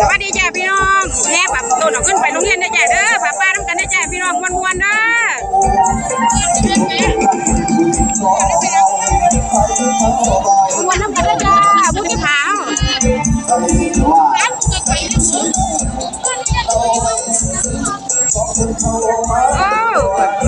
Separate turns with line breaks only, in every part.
สวัสดีจ้าพี่น้องแม่ปับโดดออกขึ้นไปโรงเรียนได้จ้าเด้อป้าป้าน้ำกันได้จ้าพี่น้องมวนๆเด้อมวนน้ำกันได้จ้าบุญที่ผาโอ้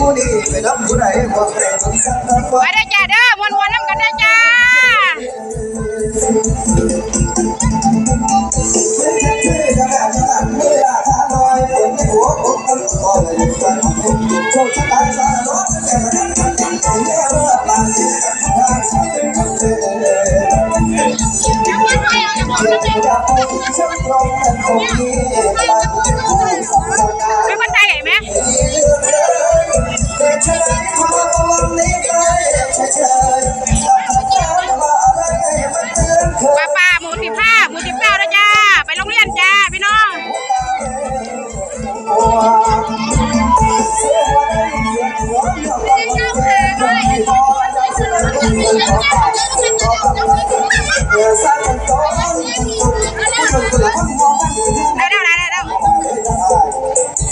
ผู้ดีไปรับผู้ใดบ่ใครต้องสักทั้ง
ไปได้จ้าเด้อมวนๆน้ำกันได้จ้า
โชคชะตาสา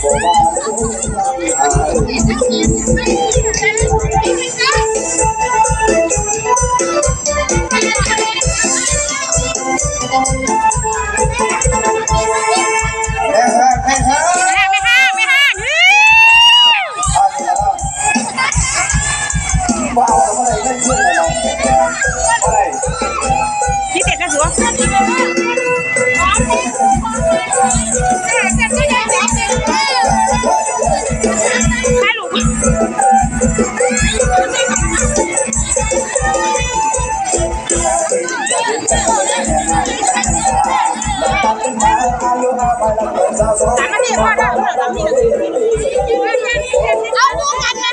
คิดเด็ดนะสัว สามนาทีพอได้สามนาทีเอาดูกันนะ